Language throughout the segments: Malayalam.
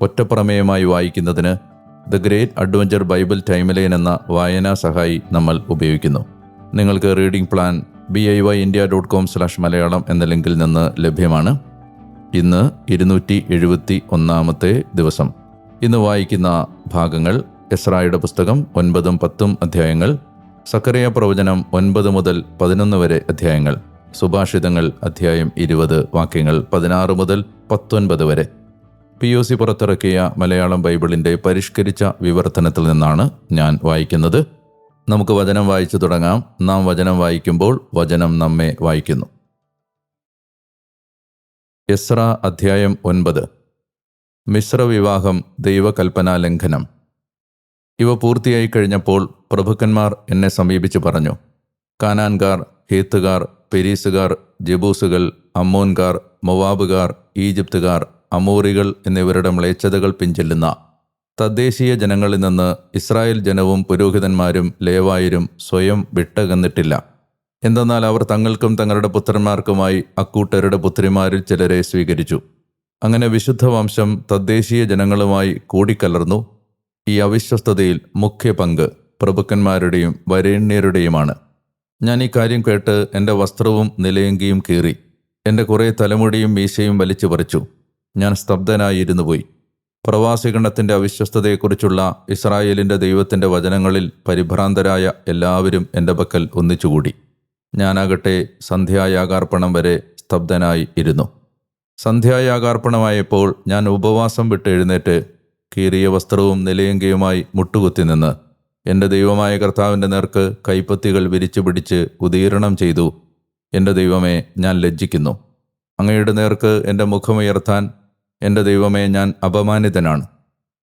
ഒറ്റപ്രമേയമായി വായിക്കുന്നതിന് the great adventure Bible timeline എന്ന വായനാ സഹായി നമ്മൾ ഉപയോഗിക്കുന്നു. നിങ്ങൾക്ക് reading plan B I Y India dot com slash Malayalam എന്ന ലിങ്കിൽ നിന്ന് ലഭ്യമാണ്. ഇന്ന് ഇരുന്നൂറ്റി എഴുപത്തി ഒന്നാമത്തെ ദിവസം. ഇന്ന് വായിക്കുന്ന ഭാഗങ്ങൾ എസ്രായുടെ പുസ്തകം ഒൻപതും പത്തും അധ്യായങ്ങൾ സക്കറിയ പ്രവചനം ഒൻപത് മുതൽ പതിനൊന്ന് വരെ അധ്യായങ്ങൾ സുഭാഷിതങ്ങൾ അധ്യായം ഇരുപത് വാക്യങ്ങൾ പതിനാറ് മുതൽ പത്തൊൻപത് വരെ. പി ഒ സി പുറത്തിറക്കിയ മലയാളം ബൈബിളിന്റെ പരിഷ്കരിച്ച വിവർത്തനത്തിൽ നിന്നാണ് ഞാൻ വായിക്കുന്നത്. നമുക്ക് വചനം വായിച്ചു തുടങ്ങാം. നാം വചനം വായിക്കുമ്പോൾ വചനം നമ്മെ വായിക്കുന്നു. എസ്ര അധ്യായം ഒൻപത്. മിശ്ര വിവാഹം ദൈവകൽപ്പനാ ലംഘനം. ഇവ പൂർത്തിയായി കഴിഞ്ഞപ്പോൾ പ്രഭുക്കന്മാർ എന്നെ സമീപിച്ചു പറഞ്ഞു. കാനാൻകാർ ഹേത്തുകാർ പെരീസുകാർ ജബൂസുകൾ അമ്മോൻകാർ മൊവാബുകാർ ഈജിപ്തുകാർ അമോറികൾ എന്നിവരുടെ മ്ലേച്ഛതകൾ പിഞ്ചെല്ലുന്ന തദ്ദേശീയ ജനങ്ങളിൽ നിന്ന് ഇസ്രായേൽ ജനവും പുരോഹിതന്മാരും ലേവായരും സ്വയം വിട്ടകന്നിട്ടില്ല. എന്തെന്നാൽ അവർ തങ്ങൾക്കും തങ്ങളുടെ പുത്രന്മാർക്കുമായി അക്കൂട്ടരുടെ പുത്രിമാരിൽ ചിലരെ സ്വീകരിച്ചു. അങ്ങനെ വിശുദ്ധ വംശം തദ്ദേശീയ ജനങ്ങളുമായി കൂടിക്കലർന്നു. ഈ അവിശ്വസ്തതയിൽ മുഖ്യ പങ്ക് പ്രഭുക്കന്മാരുടെയും വരേണ്യരുടെയുമാണ്. ഞാൻ ഈ കാര്യം കേട്ട് എന്റെ വസ്ത്രവും നിലയങ്കിയും കീറി. എന്റെ കുറേ തലമുടിയും മീശയും വലിച്ചു പറിച്ചു ഞാൻ സ്തബ്ധനായിരുന്നു പോയി. പ്രവാസിഗണത്തിന്റെ അവിശ്വസ്തതയെക്കുറിച്ചുള്ള ഇസ്രായേലിന്റെ ദൈവത്തിന്റെ വചനങ്ങളിൽ പരിഭ്രാന്തരായ എല്ലാവരും എന്റെ പക്കൽ ഒന്നിച്ചുകൂടി. ഞാനാകട്ടെ സന്ധ്യായാകാർപ്പണം വരെ സ്തബ്ധനായി ഇരുന്നു. സന്ധ്യായാകാർപ്പണമായപ്പോൾ ഞാൻ ഉപവാസം വിട്ട് എഴുന്നേറ്റ് കീറിയ വസ്ത്രവും നിലയങ്കയുമായി മുട്ടുകുത്തി നിന്ന് എന്റെ ദൈവമായ കർത്താവിന്റെ നേർക്ക് കൈപ്പത്തികൾ വിരിച്ചു പിടിച്ച് ഉദീരണം ചെയ്തു. എന്റെ ദൈവമേ ഞാൻ ലജ്ജിക്കുന്നു. അങ്ങയുടെ നേർക്ക് എന്റെ മുഖമുയർത്താൻ എന്റെ ദൈവമേ ഞാൻ അപമാനിതനാണ്.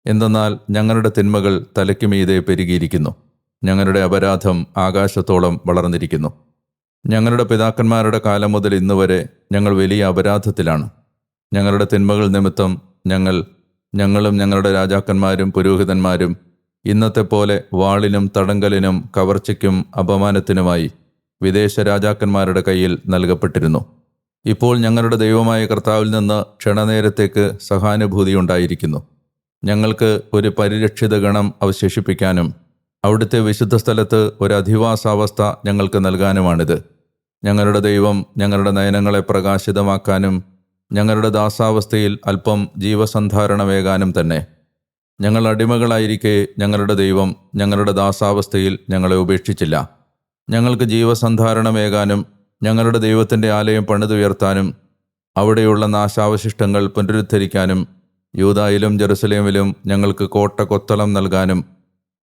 എന്തെന്നാൽ ഞങ്ങളുടെ തിന്മകൾ തലയ്ക്ക് മീതെ പെരുകിയിരിക്കുന്നു. ഞങ്ങളുടെ അപരാധം ആകാശത്തോളം വളർന്നിരിക്കുന്നു. ഞങ്ങളുടെ പിതാക്കന്മാരുടെ കാലം മുതൽ ഇന്നുവരെ ഞങ്ങൾ വലിയ അപരാധത്തിലാണ്. ഞങ്ങളുടെ തിന്മകൾ നിമിത്തം ഞങ്ങൾ ഞങ്ങളും ഞങ്ങളുടെ രാജാക്കന്മാരും പുരോഹിതന്മാരും ഇന്നത്തെ പോലെ വാളിനും തടങ്കലിനും കവർച്ചയ്ക്കും അപമാനത്തിനുമായി വിദേശ രാജാക്കന്മാരുടെ കയ്യിൽ നൽകപ്പെട്ടിരുന്നു. ഇപ്പോൾ ഞങ്ങളുടെ ദൈവമായ കർത്താവിൽ നിന്ന് ക്ഷണനേരത്തേക്ക് സഹാനുഭൂതി ഉണ്ടായിരിക്കുന്നു. ഞങ്ങൾക്ക് ഒരു പരിരക്ഷിത ഗണം അവശേഷിപ്പിക്കാനും അവിടുത്തെ വിശുദ്ധ സ്ഥലത്ത് ഒരു അധിവാസാവസ്ഥ ഞങ്ങൾക്ക് നൽകാനുമാണിത്. ഞങ്ങളുടെ ദൈവം ഞങ്ങളുടെ നയനങ്ങളെ പ്രകാശിതമാക്കാനും ഞങ്ങളുടെ ദാസാവസ്ഥയിൽ അല്പം ജീവസന്ധാരണമേകാനും തന്നെ. ഞങ്ങൾ അടിമകളായിരിക്കെ ഞങ്ങളുടെ ദൈവം ഞങ്ങളുടെ ദാസാവസ്ഥയിൽ ഞങ്ങളെ ഉപേക്ഷിച്ചില്ല. ഞങ്ങൾക്ക് ജീവസന്ധാരണമേകാനും ഞങ്ങളുടെ ദൈവത്തിന്റെ ആലയം പണിതുയർത്താനും അവിടെയുള്ള നാശാവശിഷ്ടങ്ങൾ പുനരുദ്ധരിക്കാനും യൂതായിലും ജെറുസലേമിലും ഞങ്ങൾക്ക് കോട്ട കൊത്തളം നൽകാനും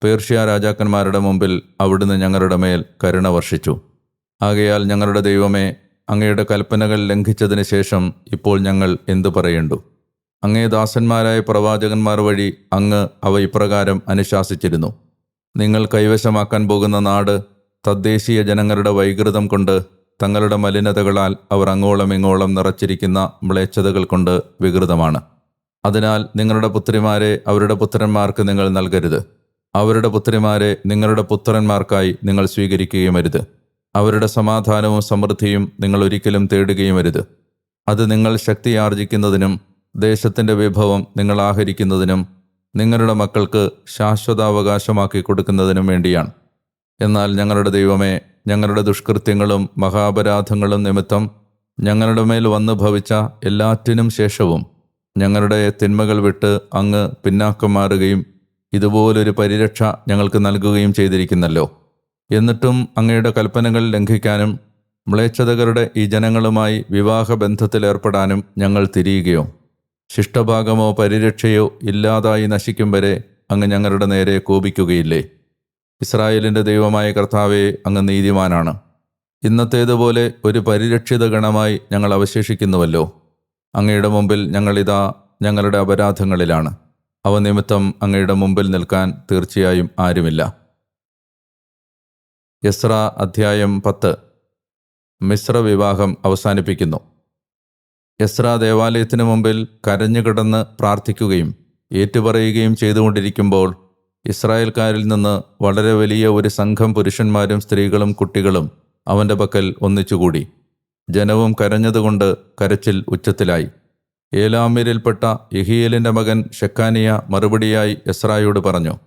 പേർഷ്യ രാജാക്കന്മാരുടെ മുമ്പിൽ അവിടുന്ന് ഞങ്ങളുടെ മേൽ കരുണ വർഷിച്ചു. ആകയാൽ ഞങ്ങളുടെ ദൈവമേ അങ്ങയുടെ കൽപ്പനകൾ ലംഘിച്ചതിന് ശേഷം ഇപ്പോൾ ഞങ്ങൾ എന്തു പറയേണ്ടു? അങ്ങേ ദാസന്മാരായ പ്രവാചകന്മാർ വഴി അങ്ങ് അവ ഇപ്രകാരം അനുശാസിച്ചിരുന്നു. നിങ്ങൾ കൈവശമാക്കാൻ പോകുന്ന നാട് തദ്ദേശീയ ജനങ്ങളുടെ വൈകൃതം കൊണ്ട് തങ്ങളുടെ മലിനതകളാൽ അവർ അങ്ങോളം ഇങ്ങോളം നിറച്ചിരിക്കുന്ന മ്ലേച്ഛതകൾ കൊണ്ട് വികൃതമാണ്. അതിനാൽ നിങ്ങളുടെ പുത്രിമാരെ അവരുടെ പുത്രന്മാർക്ക് നിങ്ങൾ നൽകരുത്. അവരുടെ പുത്രിമാരെ നിങ്ങളുടെ പുത്രന്മാർക്കായി നിങ്ങൾ സ്വീകരിക്കുകയും അരുത്. അവരുടെ സമാധാനവും സമൃദ്ധിയും നിങ്ങൾ ഒരിക്കലും തേടുകയും അരുത്. അത് നിങ്ങൾ ശക്തിയാർജിക്കുന്നതിനും ദേശത്തിന്റെ വിഭവം നിങ്ങൾ ആഹരിക്കുന്നതിനും നിങ്ങളുടെ മക്കൾക്ക് ശാശ്വതാവകാശമാക്കി കൊടുക്കുന്നതിനും വേണ്ടിയാണ്. എന്നാൽ ഞങ്ങളുടെ ദൈവമേ ഞങ്ങളുടെ ദുഷ്കൃത്യങ്ങളും മഹാപരാധങ്ങളും നിമിത്തം ഞങ്ങളുടെ മേൽ വന്നു ഭവിച്ച എല്ലാറ്റിനും ശേഷവും ഞങ്ങളുടെ തിന്മകൾ വിട്ട് അങ്ങ് പിന്നാക്കം മാറുകയും ഇതുപോലൊരു പരിരക്ഷ ഞങ്ങൾക്ക് നൽകുകയും ചെയ്തിരിക്കുന്നല്ലോ. എന്നിട്ടും അങ്ങയുടെ കൽപ്പനകൾ ലംഘിക്കാനും മ്ലേച്ഛതകരുടെ ഈ ജനങ്ങളുമായി വിവാഹബന്ധത്തിലേർപ്പെടാനും ഞങ്ങൾ തിരിയുകയോ ശിഷ്ടഭാഗമോ പരിരക്ഷയോ ഇല്ലാതായി നശിക്കും വരെ അങ്ങ് ഞങ്ങളുടെ നേരെ കോപിക്കുകയില്ലേ? ഇസ്രായേലിന്റെ ദൈവമായ കർത്താവെ അങ്ങ് നീതിമാനാണ്. ഇന്നത്തേതുപോലെ ഒരു പരിരക്ഷിത ഗണമായി ഞങ്ങൾ അവശേഷിക്കുന്നുവല്ലോ. അങ്ങയുടെ മുമ്പിൽ ഞങ്ങളിതാ ഞങ്ങളുടെ അപരാധങ്ങളിലാണ്. അവ നിമിത്തം അങ്ങയുടെ മുമ്പിൽ നിൽക്കാൻ തീർച്ചയായും ആരുമില്ല. യസ്ര അധ്യായം പത്ത്. മിശ്ര വിവാഹം അവസാനിപ്പിക്കുന്നു. യസ്ര ദേവാലയത്തിനു മുമ്പിൽ കരഞ്ഞുകിടന്ന് പ്രാർത്ഥിക്കുകയും ഏറ്റുപറയുകയും ചെയ്തുകൊണ്ടിരിക്കുമ്പോൾ ഇസ്രായേൽക്കാരിൽ നിന്ന് വളരെ വലിയ ഒരു സംഘം പുരുഷന്മാരും സ്ത്രീകളും കുട്ടികളും അവന്റെ പക്കൽ ഒന്നിച്ചുകൂടി. ജനവും കരഞ്ഞതുകൊണ്ട് കരച്ചിൽ ഉച്ചത്തിലായി. ഏലാമിരിൽപ്പെട്ട യഹിയേലിന്റെ മകൻ ഷെക്കാനിയ മറുപടിയായി എസ്രായോട് പറഞ്ഞു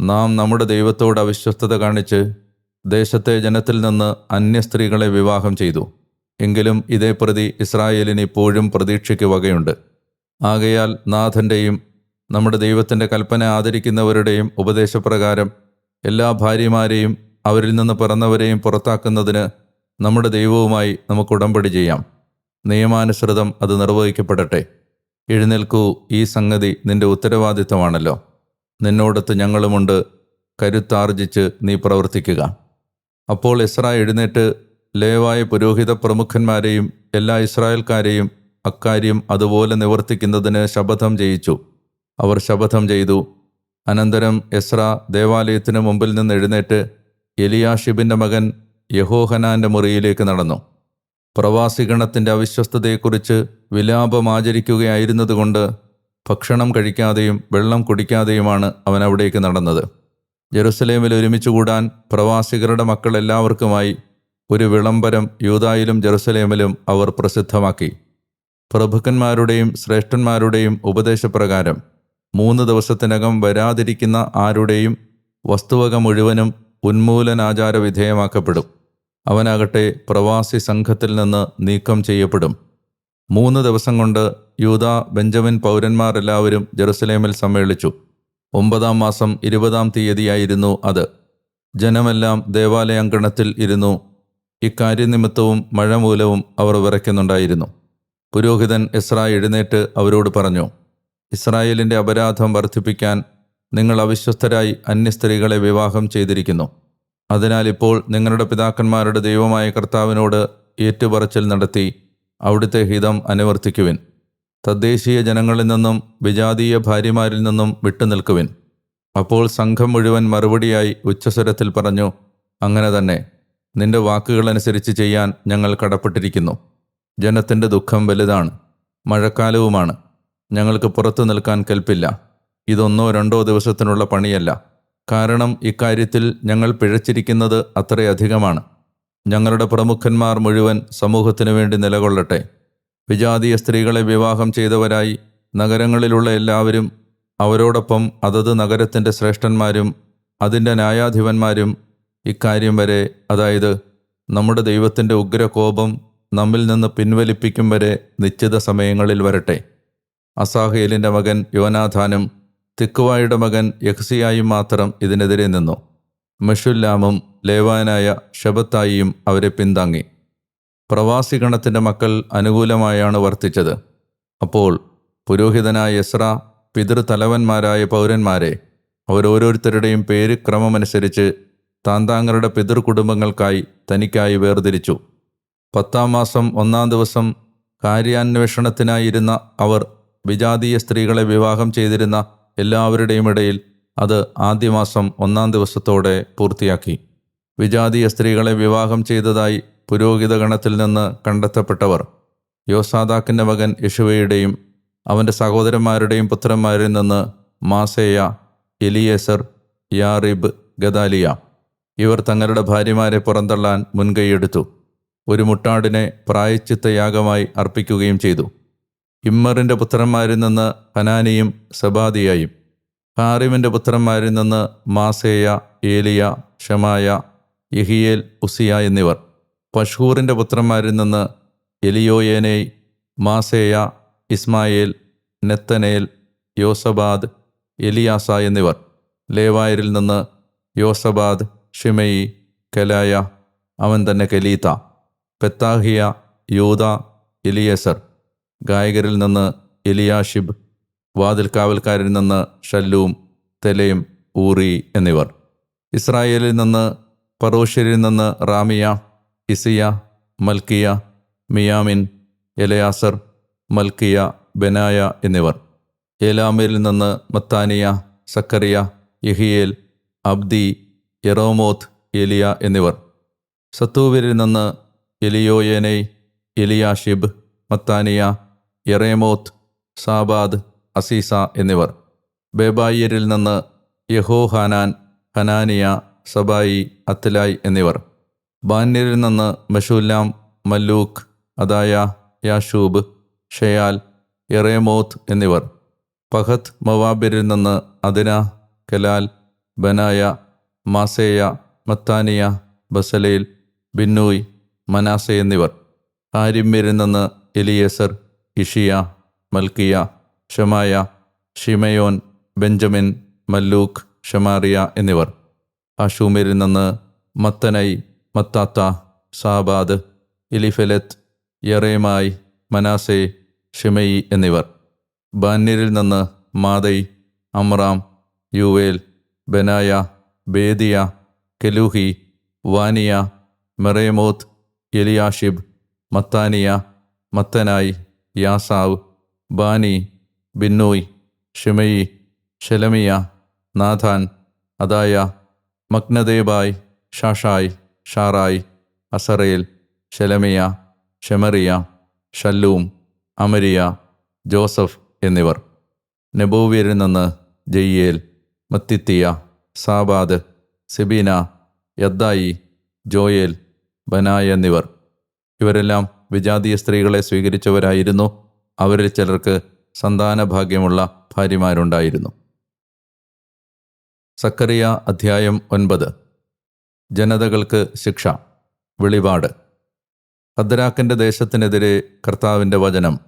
നാം നമ്മുടെ ദൈവത്തോട് അവിശ്വസ്തത കാണിച്ച് ദേശത്തെ ജനത്തിൽ നിന്ന് അന്യ സ്ത്രീകളെ വിവാഹം ചെയ്തു. എങ്കിലും ഇതേ പ്രതി ഇസ്രായേലിന് ഇപ്പോഴും പ്രതീക്ഷയ്ക്ക് വകയുണ്ട്. ആകയാൽ നാഥന്റെയും നമ്മുടെ ദൈവത്തിന്റെ കൽപ്പന ആദരിക്കുന്നവരുടെയും ഉപദേശപ്രകാരം എല്ലാ ഭാര്യമാരെയും അവരിൽ നിന്ന് പിറന്നവരെയും പുറത്താക്കുന്നതിന് നമ്മുടെ ദൈവവുമായി നമുക്ക് ഉടമ്പടി ചെയ്യാം. നിയമാനുസൃതം അത് നിർവഹിക്കപ്പെടട്ടെ. എഴുന്നേൽക്കൂ ഈ സംഗതി നിന്റെ ഉത്തരവാദിത്തമാണല്ലോ. നിന്നോടത്ത് ഞങ്ങളുമുണ്ട്. കരുത്താർജിച്ച് നീ പ്രവർത്തിക്കുക. അപ്പോൾ ഇസ്ര എഴുന്നേറ്റ് ലേവായ പുരോഹിത പ്രമുഖന്മാരെയും എല്ലാ ഇസ്രായേൽക്കാരെയും അക്കാര്യം അതുപോലെ നിവർത്തിക്കുന്നതിന് ശപഥം ചെയ്യിച്ചു അവർ ശപഥം ചെയ്തു. അനന്തരം എസ്ര ദേവാലയത്തിന് മുമ്പിൽ നിന്ന് എഴുന്നേറ്റ് എലിയാഷിബിന്റെ മകൻ യഹോഹനാന്റെ മുറിയിലേക്ക് നടന്നു. പ്രവാസിഗണത്തിന്റെ അവിശ്വസ്തതയെക്കുറിച്ച് വിലാപം ആചരിക്കുകയായിരുന്നതുകൊണ്ട് ഭക്ഷണം കഴിക്കാതെയും വെള്ളം കുടിക്കാതെയുമാണ് അവൻ അവിടേക്ക് നടന്നത്. ജെറുസലേമിൽ ഒരുമിച്ച് കൂടാൻ പ്രവാസികളുടെ മക്കൾ എല്ലാവർക്കുമായി ഒരു വിളംബരം യൂതായിലും ജെറുസലേമിലും അവർ പ്രസിദ്ധമാക്കി. പ്രഭുക്കന്മാരുടെയും ശ്രേഷ്ഠന്മാരുടെയും ഉപദേശപ്രകാരം മൂന്ന് ദിവസത്തിനകം വരാതിരിക്കുന്ന ആരുടെയും വസ്തുവക മുഴുവനും ഉന്മൂലനാചാര വിധേയമാക്കപ്പെടും അവനാകട്ടെ പ്രവാസി സംഘത്തിൽ നിന്ന് നീക്കം ചെയ്യപ്പെടും. മൂന്ന് ദിവസം കൊണ്ട് യൂത ബെഞ്ചമിൻ പൗരന്മാരെല്ലാവരും ജെറുസലേമിൽ സമ്മേളിച്ചു. ഒമ്പതാം മാസം ഇരുപതാം തീയതിയായിരുന്നു അത്. ജനമെല്ലാം ദേവാലയാങ്കണത്തിൽ ഇരുന്നു. ഇക്കാര്യനിമിത്തവും മഴ മൂലവും അവർ വിറയ്ക്കുന്നുണ്ടായിരുന്നു. പുരോഹിതൻ എസ്ര എഴുന്നേറ്റ് അവരോട് പറഞ്ഞു ഇസ്രായേലിന്റെ അപരാധം വർദ്ധിപ്പിക്കാൻ നിങ്ങൾ അവിശ്വസ്തരായി അന്യസ്ത്രീകളെ വിവാഹം ചെയ്തിരിക്കുന്നു. അതിനാൽ ഇപ്പോൾ നിങ്ങളുടെ പിതാക്കന്മാരുടെ ദൈവമായ കർത്താവിനോട് ഏറ്റുപറച്ചിൽ നടത്തി അവിടുത്തെ ഹിതം അനുവർത്തിക്കുവിൻ. തദ്ദേശീയ ജനങ്ങളിൽ നിന്നും വിജാതീയ ഭാര്യമാരിൽ നിന്നും വിട്ടുനിൽക്കുവിൻ. അപ്പോൾ സംഘം മുഴുവൻ മറുപടിയായി ഉച്ചസ്വരത്തിൽ പറഞ്ഞു അങ്ങനെ തന്നെ നിന്റെ വാക്കുകളനുസരിച്ച് ചെയ്യാൻ ഞങ്ങൾ കടപ്പെട്ടിരിക്കുന്നു. ജനത്തിന്റെ ദുഃഖം വലുതാണ് മഴക്കാലവുമാണ്. ഞങ്ങൾക്ക് പുറത്തു നിൽക്കാൻ കൽപ്പില്ല. ഇതൊന്നോ രണ്ടോ ദിവസത്തിനുള്ള പണിയല്ല. കാരണം ഇക്കാര്യത്തിൽ ഞങ്ങൾ പിഴച്ചിരിക്കുന്നത് അത്രയധികമാണ്. ഞങ്ങളുടെ പ്രമുഖന്മാർ മുഴുവൻ സമൂഹത്തിനു വേണ്ടി നിലകൊള്ളട്ടെ. വിജാതീയ സ്ത്രീകളെ വിവാഹം ചെയ്തവരായി നഗരങ്ങളിലുള്ള എല്ലാവരും അവരോടൊപ്പം അതത് നഗരത്തിന്റെ ശ്രേഷ്ഠന്മാരും അതിന്റെ ന്യായാധിപന്മാരും ഇക്കാര്യം വരെ അതായത് നമ്മുടെ ദൈവത്തിന്റെ ഉഗ്രകോപം നമ്മിൽ നിന്ന് പിൻവലിപ്പിക്കും വരെ നിശ്ചിത സമയങ്ങളിൽ വരട്ടെ. അസാഹേലിന്റെ മകൻ യോനാഥാനും തിക്കുവായുടെ മകൻ യഹ്സിയായും മാത്രം ഇതിനെതിരെ നിന്നു. മെഷുല്ലാമും ലേവാനായ ഷബത്തായിയും അവരെ പിന്താങ്ങി. പ്രവാസി ഗണത്തിന്റെ മക്കൾ അനുകൂലമായാണ് വർത്തിച്ചത്. അപ്പോൾ പുരോഹിതനായ എസ്ര പിതൃതലവന്മാരായ പൗരന്മാരെ അവരോരോരുത്തരുടെയും പേര് ക്രമമനുസരിച്ച് താന്താങ്ങളുടെ പിതൃകുടുംബങ്ങൾക്കായി തനിക്കായി വേർതിരിച്ചു. പത്താം മാസം ഒന്നാം ദിവസം കാര്യാന്വേഷണത്തിനായിരുന്ന അവർ വിജാതീയ സ്ത്രീകളെ വിവാഹം ചെയ്തിരുന്ന എല്ലാവരുടെയും ഇടയിൽ അത് ആദ്യമാസം ഒന്നാം ദിവസത്തോടെ പൂർത്തിയാക്കി. വിജാതീയ സ്ത്രീകളെ വിവാഹം ചെയ്തതായി പുരോഹിത ഗണത്തിൽ നിന്ന് കണ്ടെത്തപ്പെട്ടവർ യോസാദാക്കിന്റെ മകൻ യശുവയുടെയും അവന്റെ സഹോദരന്മാരുടെയും പുത്രന്മാരിൽ നിന്ന് മാസേയ എലിയേസർ യാറിബ് ഗദാലിയ ഇവർ തങ്ങളുടെ ഭാര്യമാരെ പുറന്തള്ളാൻ മുൻകൈയെടുത്തു ഒരു മുട്ടാടിനെ പ്രായച്ചിത്ത യാഗമായി അർപ്പിക്കുകയും ചെയ്തു. ഇമ്മറിന്റെ പുത്രന്മാരിൽ നിന്ന് ഹനാനിയും സബാദിയായും. ഹാറിമിന്റെ പുത്രന്മാരിൽ നിന്ന് മാസേയ ഏലിയ ഷമായ യഹിയേൽ ഉസിയ എന്നിവർ. പഷൂറിന്റെ പുത്രന്മാരിൽ നിന്ന് എലിയോയേനെ മാസേയ ഇസ്മായേൽ നെത്തനേൽ യോസബാദ് എലിയാസ എന്നിവർ. ലേവായരിൽ നിന്ന് യോസബാദ് ഷിമയി കലായ അവൻ തന്നെ കലീത്ത. പെത്താഹിയ യൂത എലിയസർ. ഗായകരിൽ നിന്ന് എലിയാഷിബ് വാതിൽ കാവൽക്കാരിൽ നിന്ന് ഷല്ലൂം തെലയും ഊറി എന്നിവർ. ഇസ്രായേലിൽ നിന്ന് പറോഷ്യരിൽ നിന്ന് റാമിയ ഇസിയ മൽക്കിയ മിയാമിൻ എലയാസർ മൽക്കിയ ബെനായ എന്നിവർ. ഏലാമിൽ നിന്ന് മത്താനിയ സക്കറിയ യഹിയേൽ അബ്ദി എറോമോത്ത് എലിയ എന്നിവർ. സത്തൂവിരിൽ നിന്ന് എലിയോയേനൈ എലിയാഷിബ് മത്താനിയ യെറേമോത്ത് സാബാദ് അസീസ എന്നിവർ. ബേബായിയരിൽ നിന്ന് യഹോഹാനാൻ ഹനാനിയ സബായി അത്തലായ് എന്നിവർ. ബാന്യരിൽ നിന്ന് മഷൂല്ലാം മല്ലൂക്ക് അദായ യാഷൂബ് ഷയാൽ എറേമോത്ത് എന്നിവർ. പഹത്ത് മവാബിരിൽ നിന്ന് അദിന കലാൽ ബനായ മാസേയ മത്താനിയ ബസലേൽ ബിന്നൂയ് മനാസെ എന്നിവർ. ആര്യമ്യരിൽ നിന്ന് എലിയേസർ ഇഷിയ മൽക്കിയ ഷമായ ഷിമയോൻ ബെഞ്ചമിൻ മല്ലൂഖ് ഷമാറിയ എന്നിവർ. അഷൂമിരിൽ നിന്ന് Mattenai Mattattah Zabad Eliphelet Jeremai Manasseh Shimei എന്നിവർ. ബാന്യരിൽ നിന്ന് Mattai Amram Uel Benaiah Bedeiah Keluhi Vaniah Meremoth Eliashib Mattaniah Mattenai Jaasau Bani Binnui Shimei Shelemiah Nathan Adaiah Machnadebai Shashai Sharai Azareel Shelemiah Shemariah Shallum Amariah Joseph എന്നിവർ. നെബോവ്യരിൽ നിന്ന് ജയ്യേൽ മത്തിത്തിയ സാബാദ് സിബീന യദ്ദായി ജോയേൽ ബനായ എന്നിവർ. ഇവരെല്ലാം വിജാതീയ സ്ത്രീകളെ സ്വീകരിച്ചവരായിരുന്നു. അവരിൽ ചിലർക്ക് സന്താന സന്താനഭാഗ്യമുള്ള ഭാര്യമാരുണ്ടായിരുന്നു. സക്കറിയ അധ്യായം ഒൻപത്. ജനതകൾക്ക് ശിക്ഷ. വെളിപാട്. ഹദ്രാക്കിന്റെ ദേശത്തിനെതിരെ കർത്താവിന്റെ വചനം.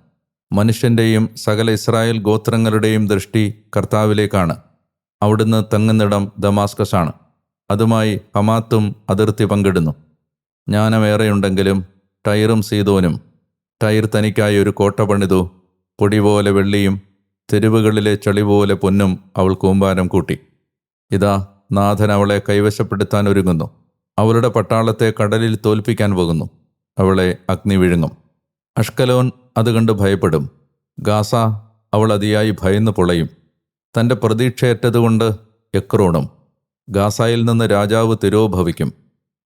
മനുഷ്യന്റെയും സകല ഇസ്രായേൽ ഗോത്രങ്ങളുടെയും ദൃഷ്ടി കർത്താവിലേക്കാണ്. അവിടുന്ന് തങ്ങുന്നിടം ദമാസ്കസാണ്. അതുമായി ഹമാത്തും അതിർത്തി പങ്കിടുന്നു. ജ്ഞാനമേറെയുണ്ടെങ്കിലും ടയറും സീതോനും. ടയർ തനിക്കായി ഒരു കോട്ട പണിതു. പൊടി പോലെ വെള്ളിയും തെരുവുകളിലെ ചളി പോലെ പൊന്നും അവൾ കൂമ്പാരം കൂട്ടി. ഇതാ നാഥൻ അവളെ കൈവശപ്പെടുത്താൻ ഒരുങ്ങുന്നു. അവളുടെ പട്ടാളത്തെ കടലിൽ തോൽപ്പിക്കാൻ പോകുന്നു. അവളെ അഗ്നി വിഴുങ്ങും. അഷ്കലോൻ അത് കണ്ട് ഭയപ്പെടും. ഗാസ അവൾ അതിയായി ഭയന്ന് പൊളയും. തന്റെ പ്രതീക്ഷയേറ്റതുകൊണ്ട് എക്രോണും. ഗാസായിൽ നിന്ന് രാജാവ് തിരോഭവിക്കും.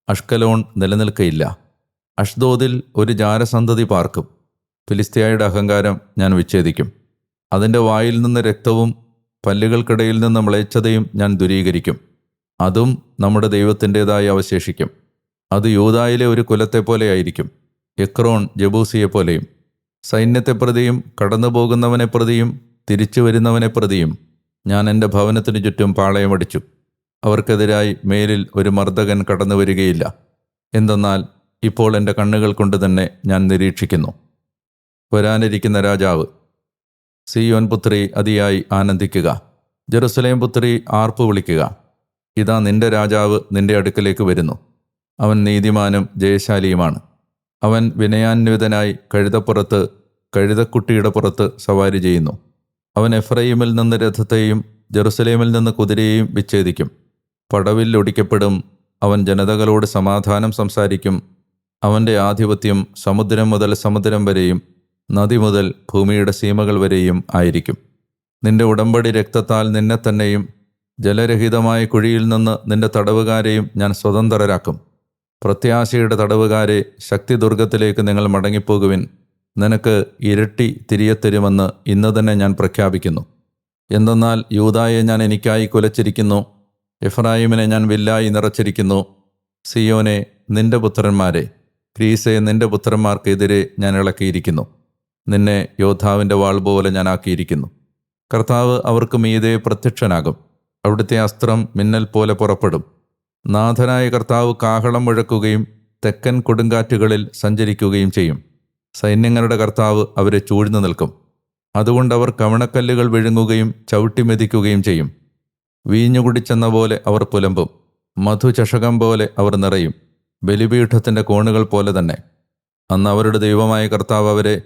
അഷ്കലോൺ നിലനിൽക്കയില്ല. അഷ്ദോദിൽ ഒരു ജാരസന്തതി പാർക്കും. ഫിലിസ്തീയയുടെ അഹങ്കാരം ഞാൻ വിച്ഛേദിക്കും. അതിന്റെ വായിൽ നിന്ന് രക്തവും പല്ലുകൾക്കിടയിൽ നിന്ന് മ്ലേച്ഛതയും ഞാൻ ദുരീകരിക്കും. അതും നമ്മുടെ ദൈവത്തിന്റെതായി അവശേഷിക്കും. അത് യൂതായിലെ ഒരു കുലത്തെ പോലെയായിരിക്കും എക്രോൺ ജബൂസിയെ പോലെയും സൈന്യത്തെ പ്രതിയും കടന്നു പോകുന്നവനെ പ്രതിയും തിരിച്ചു വരുന്നവനെ പ്രതിയും ഞാൻ എന്റെ ഭവനത്തിനു ചുറ്റും പാളയമടിച്ചു. അവർക്കെതിരായി മേലിൽ ഒരു മർദ്ദകൻ കടന്നു വരികയില്ല എന്തെന്നാൽ ഇപ്പോൾ എന്റെ കണ്ണുകൾ കൊണ്ട് തന്നെ ഞാൻ നിരീക്ഷിക്കുന്നു. വരാനിരിക്കുന്ന രാജാവ് സിയോൻ പുത്രി അതിയായി ആനന്ദിക്കുക. ജെറുസലേം പുത്രി ആർപ്പ് വിളിക്കുക. ഇതാ നിന്റെ രാജാവ് നിന്റെ അടുക്കലേക്ക് വരുന്നു. അവൻ നീതിമാനും ജയശാലിയുമാണ്. അവൻ വിനയാന്വിതനായി കഴുതപ്പുറത്ത് കഴുതക്കുട്ടിയുടെ പുറത്ത് സവാരി ചെയ്യുന്നു. അവൻ എഫ്രൈമിൽ നിന്ന് രഥത്തെയും ജെറുസലേമിൽ നിന്ന് കുതിരയെയും വിച്ഛേദിക്കും. പടവിൽ ഒടിക്കപ്പെടും. അവൻ ജനതകളോട് സമാധാനം സംസാരിക്കും. അവന്റെ ആധിപത്യം സമുദ്രം മുതൽ സമുദ്രം വരെയും നദി മുതൽ ഭൂമിയുടെ സീമകൾ വരെയും ആയിരിക്കും. നിന്റെ ഉടമ്പടി രക്തത്താൽ നിന്നെ തന്നെയും ജലരഹിതമായ കുഴിയിൽ നിന്ന് നിന്റെ തടവുകാരെയും ഞാൻ സ്വതന്ത്രരാക്കും. പ്രത്യാശയുടെ തടവുകാരെ ശക്തിദുർഗത്തിലേക്ക് നിങ്ങൾ മടങ്ങിപ്പോകുവിൻ. നിനക്ക് ഇരട്ടി തിരിയെത്തരുമെന്ന് ഇന്ന് തന്നെ ഞാൻ പ്രഖ്യാപിക്കുന്നു. എന്തെന്നാൽ യൂതായെ ഞാൻ എനിക്കായി കുലച്ചിരിക്കുന്നു. എഫ്രായിമിനെ ഞാൻ വില്ലായി നിറച്ചിരിക്കുന്നു. സിയോനെ നിന്റെ പുത്രന്മാരെ. ഗ്രീസെ നിന്റെ പുത്രന്മാർക്കെതിരെ ഞാൻ ഇളക്കിയിരിക്കുന്നു. നിന്നെ യോദ്ധാവിന്റെ വാൾ പോലെ ഞാൻ ആക്കിയിരിക്കുന്നു. കർത്താവ് അവർക്ക് മീതെ പ്രത്യക്ഷനാകും. അവിടുത്തെ അസ്ത്രം മിന്നൽ പോലെ പുറപ്പെടും. നാഥനായ കർത്താവ് കാഹളം മുഴക്കുകയും തെക്കൻ കൊടുങ്കാറ്റുകളിൽ സഞ്ചരിക്കുകയും ചെയ്യും. സൈന്യങ്ങളുടെ കർത്താവ് അവരെ ചൂഴ്ന്നു നിൽക്കും. അതുകൊണ്ട് അവർ കവണക്കല്ലുകൾ വിഴുങ്ങുകയും ചവിട്ടിമെതിക്കുകയും ചെയ്യും. വീഞ്ഞു കുടിച്ചെന്ന പോലെ അവർ പുലമ്പും. മധുചഷകം പോലെ അവർ നിറയും. ബലിപീഠത്തിന്റെ കോണുകൾ പോലെ തന്നെ. അന്ന് അവരുടെ ദൈവമായ കർത്താവ് അവരെ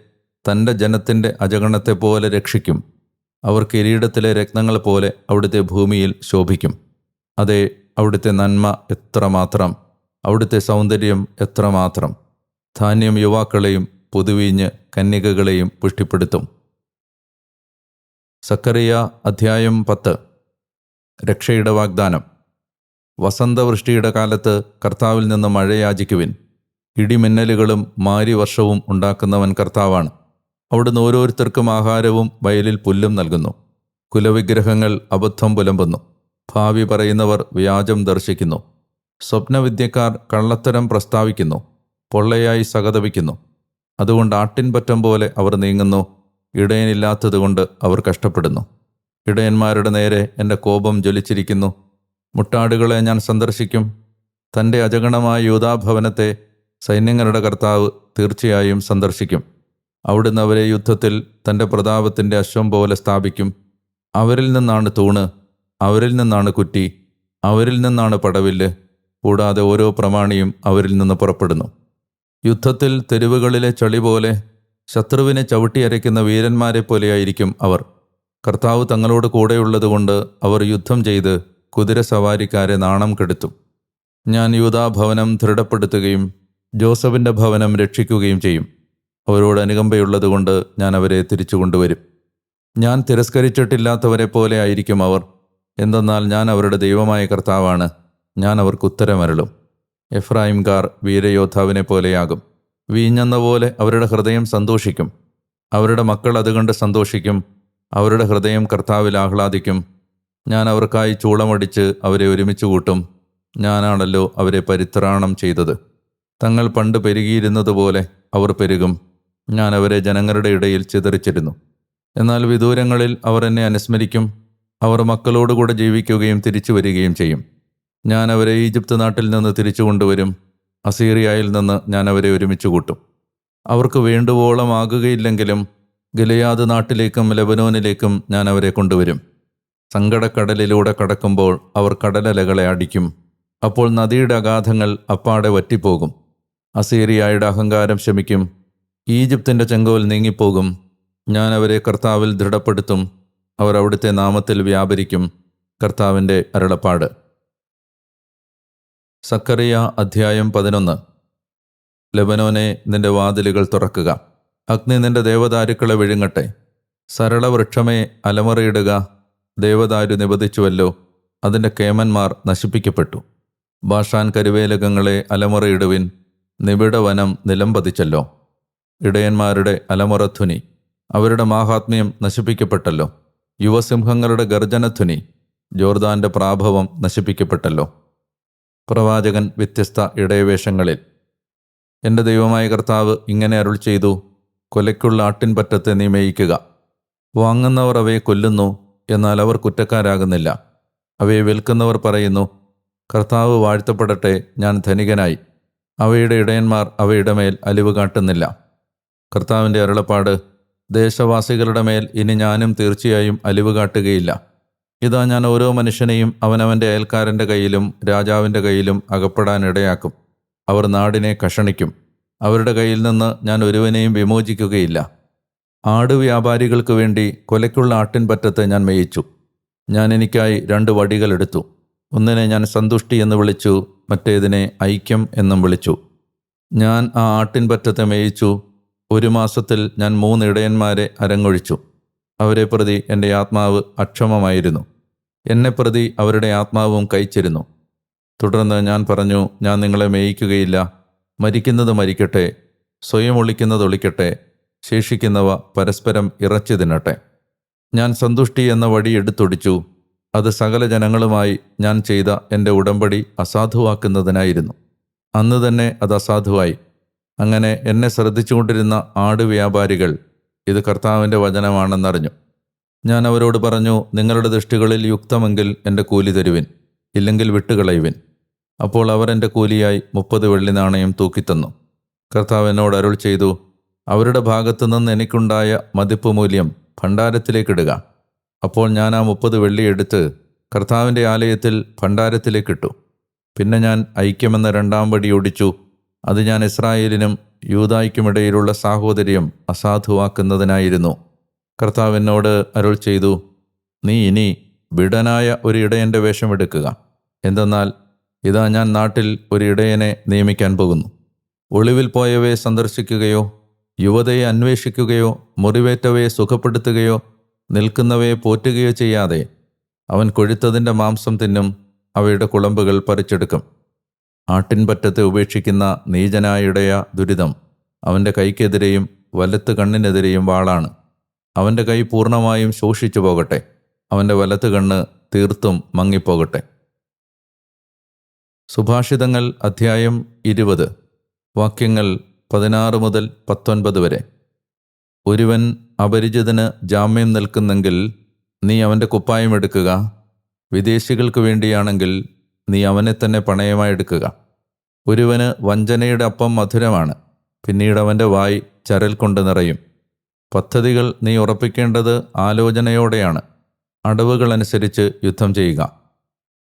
തന്റെ ജനത്തിന്റെ അജഗണത്തെ പോലെ രക്ഷിക്കും. അവർ കിരീടത്തിലെ രത്നങ്ങൾ പോലെ അവിടുത്തെ ഭൂമിയിൽ ശോഭിക്കും. അതെ അവിടുത്തെ നന്മ എത്രമാത്രം അവിടുത്തെ സൗന്ദര്യം എത്രമാത്രം. ധാന്യം യുവാക്കളെയും പുതുവീഞ്ഞ് കന്യകകളെയും പുഷ്ടിപ്പെടുത്തും. സക്കറിയ അധ്യായം പത്ത്. രക്ഷയുടെ വാഗ്ദാനം. വസന്തവൃഷ്ടിയുടെ കാലത്ത് കർത്താവിൽ നിന്ന് മഴയാചിക്കുവിൻ. ഇടിമിന്നലുകളും മാരിവർഷവും ഉണ്ടാക്കുന്നവൻ കർത്താവാണ്. അവിടുന്ന് ഓരോരുത്തർക്കും ആഹാരവും വയലിൽ പുല്ലും നൽകുന്നു. കുലവിഗ്രഹങ്ങൾ അബദ്ധം പുലമ്പുന്നു. ഭാവി പറയുന്നവർ വ്യാജം ദർശിക്കുന്നു. സ്വപ്നവിദ്യക്കാർ കള്ളത്തരം പ്രസ്താവിക്കുന്നു. പൊള്ളയായി സഹതപിക്കുന്നു. അതുകൊണ്ട് ആട്ടിൻപറ്റം പോലെ അവർ നീങ്ങുന്നു. ഇടയനില്ലാത്തതുകൊണ്ട് അവർ കഷ്ടപ്പെടുന്നു. ഇടയന്മാരുടെ നേരെ എന്റെ കോപം ജ്വലിച്ചിരിക്കുന്നു. മുട്ടാടുകളെ ഞാൻ സന്ദർശിക്കും. തന്റെ അജഗണമായ യൂതാഭവനത്തെ സൈന്യങ്ങളുടെ കർത്താവ് തീർച്ചയായും സന്ദർശിക്കും. അവിടുന്ന് അവരെ യുദ്ധത്തിൽ തന്റെ പ്രതാപത്തിന്റെ അശ്വം പോലെ സ്ഥാപിക്കും. അവരിൽ നിന്നാണ് തൂണ് അവരിൽ നിന്നാണ് കുറ്റി അവരിൽ നിന്നാണ് പടവില്ല്. കൂടാതെ ഓരോ പ്രമാണിയും അവരിൽ നിന്ന് പുറപ്പെടുന്നു. യുദ്ധത്തിൽ തെരുവുകളിലെ ചളി പോലെ ശത്രുവിനെ ചവിട്ടിയരയ്ക്കുന്ന വീരന്മാരെ പോലെയായിരിക്കും അവർ. കർത്താവ് തങ്ങളോട് കൂടെയുള്ളതുകൊണ്ട് അവർ യുദ്ധം ചെയ്ത് കുതിരസവാരിക്കാരെ നാണം കെടുത്തും. ഞാൻ യൂതാഭവനം ദൃഢപ്പെടുത്തുകയും ജോസഫിന്റെ ഭവനം രക്ഷിക്കുകയും ചെയ്യും. അവരോട് അനുകമ്പയുള്ളതുകൊണ്ട് ഞാൻ അവരെ തിരിച്ചു കൊണ്ടുവരും. ഞാൻ തിരസ്കരിച്ചിട്ടില്ലാത്തവരെ പോലെ ആയിരിക്കും അവർ. എന്തെന്നാൽ ഞാൻ അവരുടെ ദൈവമായ കർത്താവാണ്. ഞാൻ അവർക്ക് ഉത്തരമരളും. എഫ്രായിംകാർ വീരയോദ്ധാവിനെ പോലെയാകും. വീഞ്ഞെന്ന പോലെ അവരുടെ ഹൃദയം സന്തോഷിക്കും. അവരുടെ മക്കൾ അതുകൊണ്ട് സന്തോഷിക്കും. അവരുടെ ഹൃദയം കർത്താവിൽ ആഹ്ലാദിക്കും. ഞാൻ അവർക്കായി ചൂളമടിച്ച് അവരെ ഒരുമിച്ച് കൂട്ടും. ഞാനാണല്ലോ അവരെ പരിത്രാണം ചെയ്തത്. തങ്ങൾ പണ്ട് പെരുകിയിരുന്നതുപോലെ അവർ പെരുകും. ഞാൻ അവരെ ജനങ്ങളുടെ ഇടയിൽ ചിതറിച്ചിരുന്നു. എന്നാൽ വിദൂരങ്ങളിൽ അവർ എന്നെ അനുസ്മരിക്കും. അവർ മക്കളോടുകൂടെ ജീവിക്കുകയും തിരിച്ചു വരികയും ചെയ്യും. ഞാൻ അവരെ ഈജിപ്ത് നാട്ടിൽ നിന്ന് തിരിച്ചു കൊണ്ടുവരും. അസീറിയയിൽ നിന്ന് ഞാൻ അവരെ ഒരുമിച്ച് കൂട്ടും. അവർക്ക് വേണ്ടുവോളം ആകുകയില്ലെങ്കിലും ഗലയാദ് നാട്ടിലേക്കും ലബനോനിലേക്കും ഞാൻ അവരെ കൊണ്ടുവരും. സങ്കടക്കടലിലൂടെ കടക്കുമ്പോൾ അവർ കടലലകളെ അടിക്കും. അപ്പോൾ നദിയുടെ അഗാധങ്ങൾ അപ്പാടെ വറ്റിപ്പോകും. അസീറിയായുടെ അഹങ്കാരം ശമിക്കും. ഈജിപ്തിന്റെ ചെങ്കോൽ നീങ്ങിപ്പോകും. ഞാൻ അവരെ കർത്താവിൽ ദൃഢപ്പെടുത്തും. അവർ അവിടുത്തെ നാമത്തിൽ വ്യാപരിക്കും. കർത്താവിന്റെ അരുളപ്പാട്. സക്കറിയ അധ്യായം പതിനൊന്ന്. ലബനോനെ നിന്റെ വാതിലുകൾ തുറക്കുക. അഗ്നി നിന്റെ ദേവദാരുക്കളെ വിഴുങ്ങട്ടെ. സരളവൃക്ഷമേ അലമുറയിടുക. ദേവദാരു നിബദിച്ചുവല്ലോ അതിന്റെ കേമന്മാർ നശിപ്പിക്കപ്പെട്ടു. ഭാഷാൻ കരുവേലകങ്ങളെ അലമുറയിടുവിൻ നിബിഡവനം നിലംപതിച്ചല്ലോ. ഇടയന്മാരുടെ അലമുറധ്വനി അവരുടെ മാഹാത്മ്യം നശിപ്പിക്കപ്പെട്ടല്ലോ. യുവസിംഹങ്ങളുടെ ഗർജനധ്വനി ജോർദാന്റെ പ്രാഭവം നശിപ്പിക്കപ്പെട്ടല്ലോ. പ്രവാചകൻ വ്യത്യസ്ത ഇടയവേഷങ്ങളിൽ എന്റെ ദൈവമായ കർത്താവ് ഇങ്ങനെ അരുൾ ചെയ്തു കൊലയ്ക്കുള്ള ആട്ടിൻപറ്റത്തെ നീ മേയിക്കുക വാങ്ങുന്നവർ അവയെ കൊല്ലുന്നു എന്നാൽ അവർ കുറ്റക്കാരാകുന്നില്ല. അവയെ വിൽക്കുന്നവർ പറയുന്നു കർത്താവ് വാഴ്ത്തപ്പെടട്ടെ ഞാൻ ധനികനായി. അവയുടെ ഇടയന്മാർ അവയുടെ മേൽ അലിവ് കാട്ടുന്നില്ല. കർത്താവിന്റെ അരുളപ്പാട് ദേശവാസികളുടെ മേൽ ഇനി ഞാനും തീർച്ചയായും അലിവ് കാട്ടുകയില്ല. ഇതാ ഞാൻ ഓരോ മനുഷ്യനെയും അവനവന്റെ അയൽക്കാരന്റെ കയ്യിലും രാജാവിന്റെ കയ്യിലും അകപ്പെടാനിടയാക്കും. അവർ നാടിനെ കഷണിക്കും. അവരുടെ കയ്യിൽ നിന്ന് ഞാൻ ഒരുവനെയും വിമോചിക്കുകയില്ല. ആട് വ്യാപാരികൾക്ക് വേണ്ടി കൊലയ്ക്കുള്ള ആട്ടിൻപറ്റത്തെ ഞാൻ മേയിച്ചു. ഞാൻ എനിക്കായി രണ്ട് വടികൾ എടുത്തു. ഒന്നിനെ ഞാൻ സന്തുഷ്ടി എന്ന് വിളിച്ചു മറ്റേതിനെ ഐക്യം എന്നും വിളിച്ചു. ഞാൻ ആ ആട്ടിൻപറ്റത്തെ മേയിച്ചു. ഒരു മാസത്തിൽ ഞാൻ മൂന്ന് ഇടയന്മാരെ അരങ്ങൊഴിച്ചു. അവരെ പ്രതി എന്റെ ആത്മാവ് അക്ഷമമായിരുന്നു. എന്നെ പ്രതി അവരുടെ ആത്മാവും കഴിച്ചിരുന്നു. തുടർന്ന് ഞാൻ പറഞ്ഞു ഞാൻ നിങ്ങളെ മേയിക്കുകയില്ല. മരിക്കുന്നത് മരിക്കട്ടെ. സ്വയം ഒളിക്കുന്നത് ഒളിക്കട്ടെ. ശേഷിക്കുന്നവ പരസ്പരം ഇറച്ചു തിന്നട്ടെ. ഞാൻ സന്തുഷ്ടി എന്ന വഴി എടുത്തൊടിച്ചു. അത് സകല ജനങ്ങളുമായി ഞാൻ ചെയ്ത എന്റെ ഉടമ്പടി അസാധുവാക്കുന്നതിനായിരുന്നു. അന്ന് തന്നെ അത് അസാധുവായി. അങ്ങനെ എന്നെ ശ്രദ്ധിച്ചുകൊണ്ടിരുന്ന ആട് വ്യാപാരികൾ ഇത് കർത്താവിന്റെ വചനമാണെന്നറിഞ്ഞു. ഞാൻ അവരോട് പറഞ്ഞു നിങ്ങളുടെ ദൃഷ്ടികളിൽ യുക്തമെങ്കിൽ എന്റെ കൂലി തരുവിൻ ഇല്ലെങ്കിൽ വിട്ടുകളയുവിൻ. അപ്പോൾ അവർ എന്റെ കൂലിയായി മുപ്പത് വെള്ളി നാണയം തൂക്കിത്തന്നു. കർത്താവ് എന്നോട് അരുൾ ചെയ്തു അവരുടെ ഭാഗത്തു നിന്ന് എനിക്കുണ്ടായ മതിപ്പ് മൂല്യം ഭണ്ഡാരത്തിലേക്കിടുക. അപ്പോൾ ഞാൻ ആ മുപ്പത് വെള്ളി എടുത്ത് കർത്താവിന്റെ ആലയത്തിൽ ഭണ്ഡാരത്തിലേക്കിട്ടു. പിന്നെ ഞാൻ ഐക്യമെന്ന രണ്ടാം വടി ഒടിച്ചു അത് ഞാൻ ഇസ്രായേലിനും യൂതായ്ക്കുമിടയിലുള്ള സാഹോദര്യം അസാധുവാക്കുന്നതിനായിരുന്നു. കർത്താവ് എന്നോട് അരുൾ ചെയ്തു നീ ഇനി വിടനായ ഒരു ഇടയന്റെ വേഷമെടുക്കുക എന്തെന്നാൽ ഇതാ ഞാൻ നാട്ടിൽ ഒരു ഇടയനെ നിയമിക്കാൻ പോകുന്നു. ഒളിവിൽ പോയവയെ സന്ദർശിക്കുകയോ യുവതയെ അന്വേഷിക്കുകയോ മുറിവേറ്റവയെ സുഖപ്പെടുത്തുകയോ നിൽക്കുന്നവയെ പോറ്റുകയോ ചെയ്യാതെ അവൻ കൊഴുത്തതിന്റെ മാംസം തിന്നും അവയുടെ കുളമ്പുകൾ പറിച്ചെടുക്കും. ആട്ടിൻപറ്റത്തെ ഉപേക്ഷിക്കുന്ന നീചനായ ദുരിതം. അവന്റെ കൈക്കെതിരെയും വലത്ത് കണ്ണിനെതിരെയും വാളാണ്. അവന്റെ കൈ പൂർണമായും ശോഷിച്ചു പോകട്ടെ. അവന്റെ വലത്ത് കണ്ണ് തീർത്തും മങ്ങിപ്പോകട്ടെ. സുഭാഷിതങ്ങൾ അധ്യായം ഇരുപത്. വാക്യങ്ങൾ പതിനാറ് മുതൽ പത്തൊൻപത് വരെ. ഒരുവൻ അപരിചിതന് ജാമ്യം നിൽക്കുന്നെങ്കിൽ നീ അവന്റെ കുപ്പായം എടുക്കുക. വിദേശികൾക്ക് വേണ്ടിയാണെങ്കിൽ നീ അവനെ തന്നെ പണയമായി എടുക്കുക. ഒരുവന് വഞ്ചനയുടെ അപ്പം മധുരമാണ്. പിന്നീട് അവന്റെ വായ് ചരൽ കൊണ്ട് നിറയും. പദ്ധതികൾ നീ ഉറപ്പിക്കേണ്ടത് ആലോചനയോടെയാണ്. അടവുകൾ അനുസരിച്ച് യുദ്ധം ചെയ്യുക.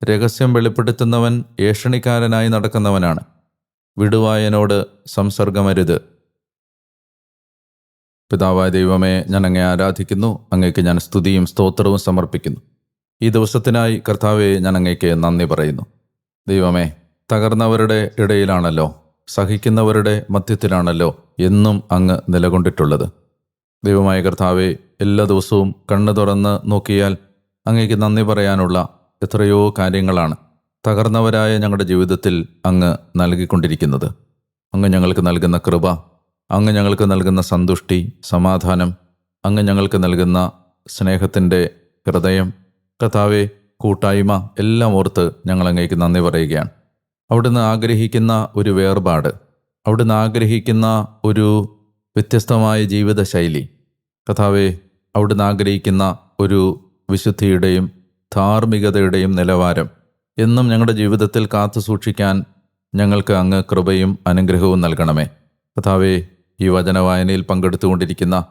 രഹസ്യം വെളിപ്പെടുത്തുന്നവൻ ഏഷണിക്കാരനായി നടക്കുന്നവനാണ്. വിടുവായനോട് സംസർഗമരുത്. പിതാവായ ദൈവമേ ഞാൻ അങ്ങേ ആരാധിക്കുന്നു അങ്ങേക്ക് ഞാൻ സ്തുതിയും സ്തോത്രവും സമർപ്പിക്കുന്നു. ഈ ദിവസത്തിനായി കർത്താവെ ഞാൻ അങ്ങേക്ക് നന്ദി പറയുന്നു. ദൈവമേ തകർന്നവരുടെ ഇടയിലാണല്ലോ സഹിക്കുന്നവരുടെ മധ്യത്തിലാണല്ലോ എന്നും അങ്ങ് നിലകൊണ്ടിട്ടുള്ളത്. ദൈവമായ കർത്താവെ എല്ലാ ദിവസവും കണ്ണു തുറന്ന് നോക്കിയാൽ അങ്ങേക്ക് നന്ദി പറയാനുള്ള എത്രയോ കാര്യങ്ങളാണ്. തകർന്നവരായ ഞങ്ങളുടെ ജീവിതത്തിൽ അങ്ങ് നൽകിക്കൊണ്ടിരിക്കുന്നത്. അങ്ങ് ഞങ്ങൾക്ക് നൽകുന്ന കൃപ അങ്ങ് ഞങ്ങൾക്ക് നൽകുന്ന സന്തുഷ്ടി സമാധാനം അങ്ങ് ഞങ്ങൾക്ക് നൽകുന്ന സ്നേഹത്തിന്റെ ഹൃദയം. കഥാവെ കൂട്ടായ്മ എല്ലാം ഓർത്ത് ഞങ്ങൾ അങ്ങേക്ക് നന്ദി പറയുകയാണ്. അവിടുന്ന് ആഗ്രഹിക്കുന്ന ഒരു വേർപാട് അവിടുന്ന് ആഗ്രഹിക്കുന്ന ഒരു വ്യത്യസ്തമായ ജീവിതശൈലി. കഥാവെ അവിടുന്ന് ആഗ്രഹിക്കുന്ന ഒരു വിശുദ്ധിയുടെയും ധാർമ്മികതയുടെയും നിലവാരം എന്നും ഞങ്ങളുടെ ജീവിതത്തിൽ കാത്തു സൂക്ഷിക്കാൻ ഞങ്ങൾക്ക് അങ്ങ് കൃപയും അനുഗ്രഹവും നൽകണമേ. കഥാവേ ഈ വചനവായനയിൽ പങ്കെടുത്തുകൊണ്ടിരിക്കുന്ന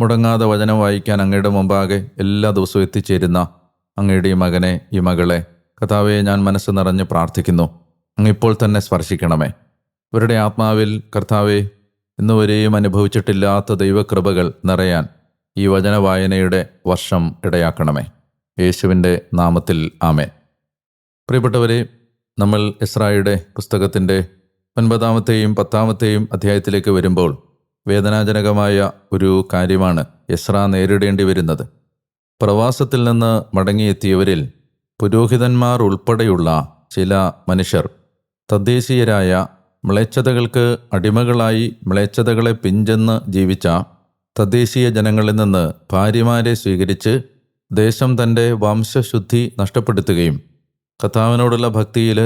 മുടങ്ങാതെ വചനം വായിക്കാൻ അങ്ങയുടെ മുമ്പാകെ എല്ലാ ദിവസവും എത്തിച്ചേരുന്ന അങ്ങയുടെ ഈ മകനെ ഈ മകളെ കഥാവെ ഞാൻ മനസ്സ് നിറഞ്ഞ് പ്രാർത്ഥിക്കുന്നു. അങ്ങ് ഇപ്പോൾ തന്നെ സ്പർശിക്കണമേ. ഇവരുടെ ആത്മാവിൽ കർത്താവെ ഇന്നുവരെയും അനുഭവിച്ചിട്ടില്ലാത്ത ദൈവകൃപകൾ നിറയാൻ ഈ വചന വായനയുടെ വർഷം ഇടയാക്കണമേ. യേശുവിന്റെ നാമത്തിൽ ആമേൻ. പ്രിയപ്പെട്ടവരെ നമ്മൾ ഇസ്രായുടെ പുസ്തകത്തിന്റെ ഒൻപതാമത്തെയും പത്താമത്തെയും അധ്യായത്തിലേക്ക് വരുമ്പോൾ വേദനാജനകമായ ഒരു കാര്യമാണ് എസ്ര നേരിടേണ്ടി വരുന്നത്. പ്രവാസത്തിൽ നിന്ന് മടങ്ങിയെത്തിയവരിൽ പുരോഹിതന്മാർ ഉൾപ്പെടെയുള്ള ചില മനുഷ്യർ തദ്ദേശീയരായ മ്ലേച്ഛതകൾക്ക് അടിമകളായി മ്ലേച്ഛതകളെ പിഞ്ചെന്ന് ജീവിച്ച തദ്ദേശീയ ജനങ്ങളിൽ നിന്ന് ഭാര്യമാരെ സ്വീകരിച്ച് ദേശം തന്റെ വംശശുദ്ധി നഷ്ടപ്പെടുത്തുകയും കഥാവിനോടുള്ള ഭക്തിയിൽ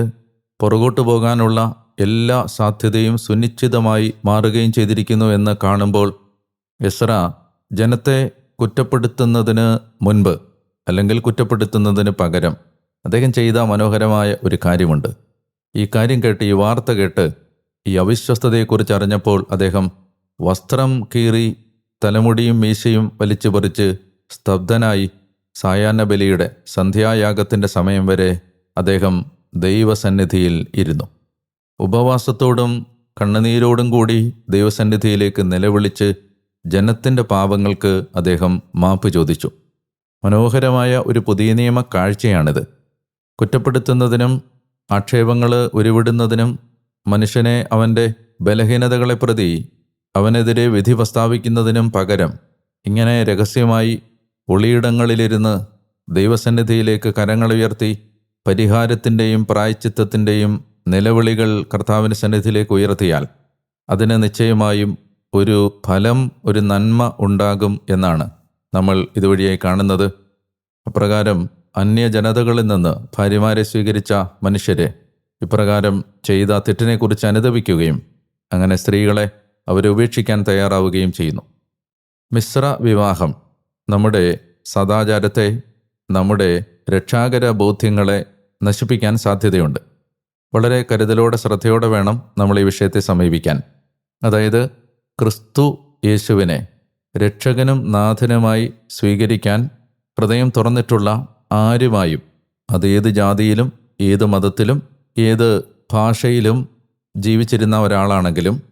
പുറകോട്ട് പോകാനുള്ള എല്ലാ സാധ്യതയും സുനിശ്ചിതമായി മാറുകയും ചെയ്തിരിക്കുന്നു എന്ന് കാണുമ്പോൾ എസ്ര ജനത്തെ കുറ്റപ്പെടുത്തുന്നതിന് മുൻപ് അല്ലെങ്കിൽ കുറ്റപ്പെടുത്തുന്നതിന് പകരം അദ്ദേഹം ചെയ്ത മനോഹരമായ ഒരു കാര്യമുണ്ട്. ഈ കാര്യം കേട്ട് ഈ വാർത്ത കേട്ട് ഈ അവിശ്വസ്തതയെക്കുറിച്ച് അറിഞ്ഞപ്പോൾ അദ്ദേഹം വസ്ത്രം കീറി തലമുടിയും മീശയും വലിച്ചു പറിച്ച് സ്തബ്ധനായി സായാഹ്ന ബലിയുടെ സന്ധ്യായാഗത്തിന്റെ സമയം വരെ അദ്ദേഹം ദൈവസന്നിധിയിൽ ഇരുന്നു. ഉപവാസത്തോടും കണ്ണുനീരോടും കൂടി ദൈവസന്നിധിയിലേക്ക് നിലവിളിച്ച് ജനത്തിന്റെ പാപങ്ങൾക്ക് അദ്ദേഹം മാപ്പ് ചോദിച്ചു. മനോഹരമായ ഒരു പുതിയ നിയമ കാഴ്ചയാണിത്. കുറ്റപ്പെടുത്തുന്നതിനും ആക്ഷേപങ്ങൾ ഉരുവിടുന്നതിനും മനുഷ്യനെ അവന്റെ ബലഹീനതകളെ പ്രതി അവനെതിരെ വിധി പ്രസ്താവിക്കുന്നതിനും പകരം ഇങ്ങനെ രഹസ്യമായി ഒളിയിടങ്ങളിലിരുന്ന് ദൈവസന്നിധിയിലേക്ക് കരങ്ങളുയർത്തി പരിഹാരത്തിന്റെയും പ്രായച്ചിത്തത്തിന്റെയും നിലവിളികൾ കർത്താവിന്റെ സന്നിധിയിലേക്ക് ഉയർത്തിയാൽ അതിന് നിശ്ചയമായും ഒരു ഫലം ഒരു നന്മ ഉണ്ടാകും എന്നാണ് നമ്മൾ ഇതുവഴിയായി കാണുന്നത്. അപ്രകാരം അന്യജനതകളിൽ നിന്ന് ഭാര്യമാരെ സ്വീകരിച്ച മനുഷ്യരെ ഇപ്രകാരം ചെയ്ത തെറ്റിനെക്കുറിച്ച് അനുദപിക്കുകയും അങ്ങനെ സ്ത്രീകളെ അവരെ ഉപേക്ഷിക്കാൻ തയ്യാറാവുകയും ചെയ്യുന്നു. മിശ്ര വിവാഹം നമ്മുടെ സദാചാരത്തെ നമ്മുടെ രക്ഷാകര ബോധ്യങ്ങളെ നശിപ്പിക്കാൻ സാധ്യതയുണ്ട്. വളരെ കരുതലോടെ ശ്രദ്ധയോടെ വേണം നമ്മൾ ഈ വിഷയത്തെ സമീപിക്കാൻ. അതായത് ക്രിസ്തു യേശുവിനെ രക്ഷകനും നാഥനുമായി സ്വീകരിക്കാൻ ഹൃദയം തുറന്നിട്ടുള്ള ആരുമായും അത് ഏത് ജാതിയിലും ഏത് മതത്തിലും ഏത് ഭാഷയിലും ജീവിച്ചിരുന്ന ഒരാളാണെങ്കിലും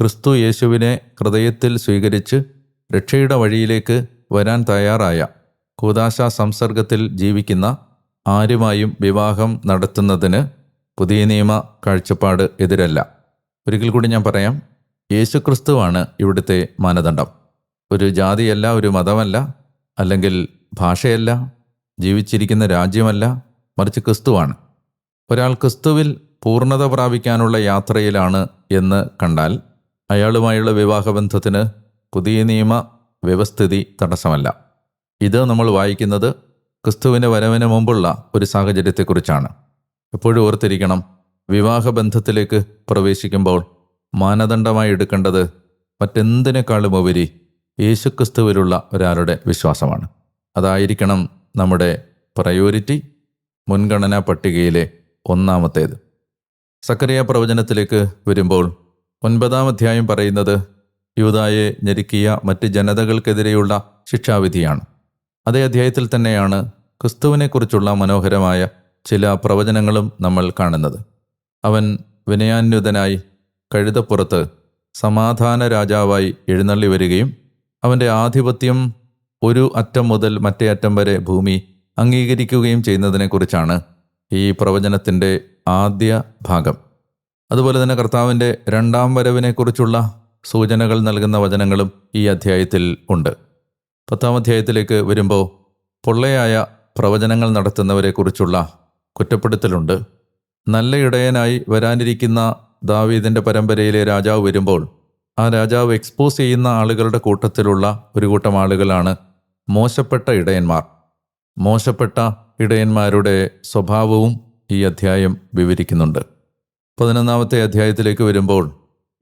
ക്രിസ്തു യേശുവിനെ ഹൃദയത്തിൽ സ്വീകരിച്ച് രക്ഷയുടെ വഴിയിലേക്ക് വരാൻ തയ്യാറായ കൂതാശ സംസർഗത്തിൽ ജീവിക്കുന്ന ആരുമായും വിവാഹം നടത്തുന്നതിന് പുതിയ നിയമ കാഴ്ചപ്പാട് എതിരല്ല. ഒരിക്കൽ കൂടി ഞാൻ പറയാം യേശുക്രിസ്തുവാണ് ഇവിടുത്തെ മാനദണ്ഡം. ഒരു ജാതിയല്ല ഒരു മതമല്ല അല്ലെങ്കിൽ ഭാഷയല്ല ജീവിച്ചിരിക്കുന്ന രാജ്യമല്ല മറിച്ച് ക്രിസ്തുവാണ്. ഒരാൾ ക്രിസ്തുവിൽ പൂർണത പ്രാപിക്കാനുള്ള യാത്രയിലാണ് എന്ന് കണ്ടാൽ അയാളുമായുള്ള വിവാഹബന്ധത്തിന് പുതിയ നിയമ വ്യവസ്ഥിതി തടസ്സമല്ല. ഇത് നമ്മൾ വായിക്കുന്നത് ക്രിസ്തുവിന്റെ വരവിന് മുമ്പുള്ള ഒരു സാഹചര്യത്തെക്കുറിച്ചാണ്. എപ്പോഴും ഓർത്തിരിക്കണം വിവാഹബന്ധത്തിലേക്ക് പ്രവേശിക്കുമ്പോൾ മാനദണ്ഡമായി എടുക്കേണ്ടത് മറ്റെന്തിനേക്കാളും ഉപരി യേശുക്രിസ്തുവിലുള്ള ഒരാളുടെ വിശ്വാസമാണ്. അതായിരിക്കണം നമ്മുടെ പ്രയോരിറ്റി മുൻഗണനാ പട്ടികയിലെ ഒന്നാമത്തേത്. സക്കറിയ പ്രവചനത്തിലേക്ക് വരുമ്പോൾ ഒൻപതാം അധ്യായം പറയുന്നത് യൂതായെ ഞെരുക്കിയ മറ്റ് ജനതകൾക്കെതിരെയുള്ള ശിക്ഷാവിധിയാണ്. അതേ അധ്യായത്തിൽ തന്നെയാണ് ക്രിസ്തുവിനെക്കുറിച്ചുള്ള മനോഹരമായ ചില പ്രവചനങ്ങളും നമ്മൾ കാണുന്നത്. അവൻ വിനയാന്യുതനായി കഴുതപ്പുറത്ത് സമാധാന രാജാവായി എഴുന്നള്ളി വരികയും അവന്റെ ആധിപത്യം ഒരു അറ്റം മുതൽ മറ്റേ അറ്റം വരെ ഭൂമി അംഗീകരിക്കുകയും ചെയ്യുന്നതിനെക്കുറിച്ചാണ് ഈ പ്രവചനത്തിന്റെ ആദ്യ ഭാഗം. അതുപോലെ തന്നെ കർത്താവിന്റെ രണ്ടാം വരവിനെക്കുറിച്ചുള്ള സൂചനകൾ നൽകുന്ന വചനങ്ങളും ഈ അധ്യായത്തിൽ ഉണ്ട്. പത്താം അധ്യായത്തിലേക്ക് വരുമ്പോൾ പൊള്ളയായ പ്രവചനങ്ങൾ നടത്തുന്നവരെക്കുറിച്ചുള്ള കുറ്റപ്പെടുത്തലുണ്ട്. നല്ല ഇടയനായി വരാനിരിക്കുന്ന ദാവീദിന്റെ പരമ്പരയിലെ രാജാവ് വരുമ്പോൾ ആ രാജാവ് എക്സ്പോസ് ചെയ്യുന്ന ആളുകളുടെ കൂട്ടത്തിലുള്ള ഒരു കൂട്ടം ആളുകളാണ് മോശപ്പെട്ട ഇടയന്മാർ. മോശപ്പെട്ട ഇടയന്മാരുടെ സ്വഭാവവും ഈ അധ്യായം വിവരിക്കുന്നുണ്ട്. പതിനൊന്നാമത്തെ അധ്യായത്തിലേക്ക് വരുമ്പോൾ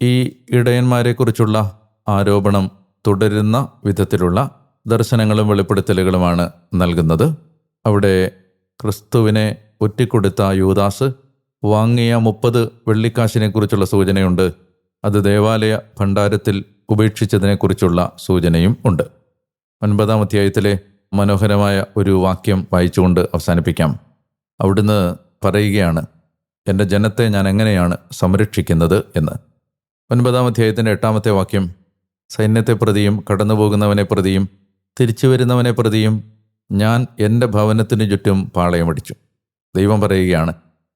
ഈ ഇടയന്മാരെക്കുറിച്ചുള്ള ആരോപണം തുടരുന്ന വിധത്തിലുള്ള ദർശനങ്ങളും വെളിപ്പെടുത്തലുകളുമാണ് നൽകുന്നത്. അവിടെ ക്രിസ്തുവിനെ ഒറ്റിക്കൊടുത്ത യൂദാസ് വാങ്ങിയ മുപ്പത് വെള്ളിക്കാശിനെക്കുറിച്ചുള്ള സൂചനയുണ്ട്. അത് ദേവാലയ ഭണ്ഡാരത്തിൽ ഉപേക്ഷിച്ചതിനെക്കുറിച്ചുള്ള സൂചനയും ഉണ്ട്. ഒൻപതാം അധ്യായത്തിലെ മനോഹരമായ ഒരു വാക്യം വായിച്ചുകൊണ്ട് അവസാനിപ്പിക്കാം. അവിടുന്ന് പറയുകയാണ് എന്റെ ജനത്തെ ഞാൻ എങ്ങനെയാണ് സംരക്ഷിക്കുന്നത് എന്ന്? ഒൻപതാം അധ്യായത്തിന്റെ എട്ടാമത്തെ വാക്യം സൈന്യത്തെ പ്രതിയും കടന്നുപോകുന്നവനെ പ്രതിയും തിരിച്ചു വരുന്നവനെ പ്രതിയും ഞാൻ എന്റെ ഭവനത്തിന് ചുറ്റും പാളയമടിച്ചു ദൈവം പറയുകയാണ്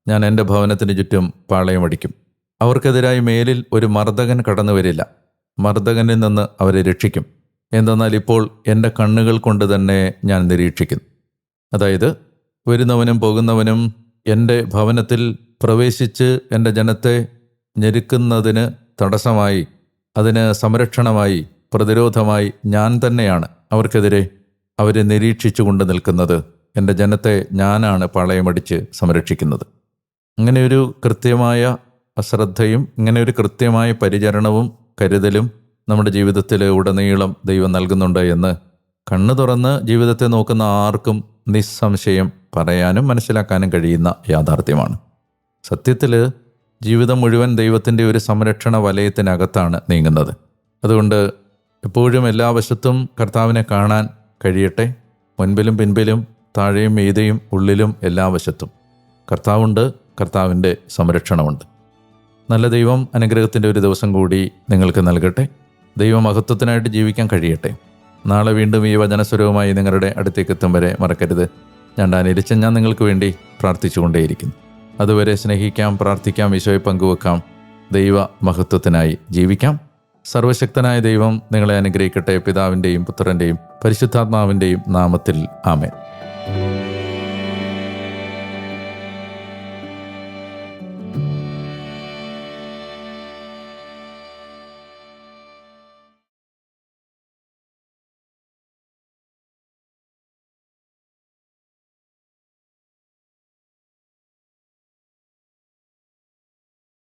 ഞാൻ എന്റെ ഭവനത്തിന് ചുറ്റും പാളയമടിക്കും അവർക്കെതിരായി മേലിൽ ഒരു മർദ്ദകൻ കടന്നു വരില്ല. മർദ്ദകനിൽ നിന്ന് അവരെ രക്ഷിക്കും. എന്തെന്നാൽ ഇപ്പോൾ എന്റെ കണ്ണുകൾ കൊണ്ട് തന്നെ ഞാൻ നിരീക്ഷിക്കുന്നു അതായത് വരുന്നവനും പോകുന്നവനും എന്റെ ഭവനത്തിൽ പ്രവേശിച്ച് എന്റെ ജനത്തെ ഞെരുക്കുന്നതിന് തടസ്സമായി അതിന് സംരക്ഷണമായി പ്രതിരോധമായി ഞാൻ തന്നെയാണ് അവർക്കെതിരെ അവരെ നിരീക്ഷിച്ചു കൊണ്ട് നിൽക്കുന്നത്. എന്റെ ജനത്തെ ഞാനാണ് പാളയമടിച്ച് സംരക്ഷിക്കുന്നത്. അങ്ങനെ ഒരു കൃത്യമായ അശ്രദ്ധയും ഇങ്ങനെ ഒരു കൃത്യമായ പരിചരണവും കരുതലും നമ്മുടെ ജീവിതത്തിൽ ഉടനീളം ദൈവം നൽകുന്നുണ്ട് എന്ന് കണ്ണു തുറന്ന് ജീവിതത്തെ നോക്കുന്ന ആർക്കും നിസ്സംശയം പറയാനും മനസ്സിലാക്കാനും കഴിയുന്ന യാഥാർത്ഥ്യമാണ്. സത്യത്തിൽ ജീവിതം മുഴുവൻ ദൈവത്തിന്റെ ഒരു സംരക്ഷണ വലയത്തിനകത്താണ് നീങ്ങുന്നത്. അതുകൊണ്ട് എപ്പോഴും എല്ലാ വശത്തും കർത്താവിനെ കാണാൻ കഴിയട്ടെ. മുൻപിലും പിൻപിലും താഴെയും മീതയും ഉള്ളിലും എല്ലാ വശത്തും. കർത്താവുണ്ട് കർത്താവിന്റെ സംരക്ഷണമുണ്ട്. നല്ല ദൈവം അനുഗ്രഹത്തിന്റെ ഒരു ദിവസം കൂടി നിങ്ങൾക്ക് നൽകട്ടെ. ദൈവമഹത്വത്തിനായിട്ട് ജീവിക്കാൻ കഴിയട്ടെ. നാളെ വീണ്ടും ഈ വചനസ്വരവുമായി നിങ്ങളുടെ അടുത്തേക്ക് എത്തും വരെ മറക്കരുത്. ഞാൻ ഡാനിരിച്ച ഞാൻ നിങ്ങൾക്ക് വേണ്ടി പ്രാർത്ഥിച്ചുകൊണ്ടേയിരിക്കുന്നു. അതുവരെ സ്നേഹിക്കാം പ്രാർത്ഥിക്കാം ഈശോയെ പങ്കുവെക്കാം. ദൈവ മഹത്വത്തിനായി ജീവിക്കാം. സർവശക്തനായ ദൈവം നിങ്ങളെ അനുഗ്രഹിക്കട്ടെ പിതാവിന്റെയും പുത്രന്റെയും പരിശുദ്ധാത്മാവിന്റെയും നാമത്തിൽ. ആമേൻ.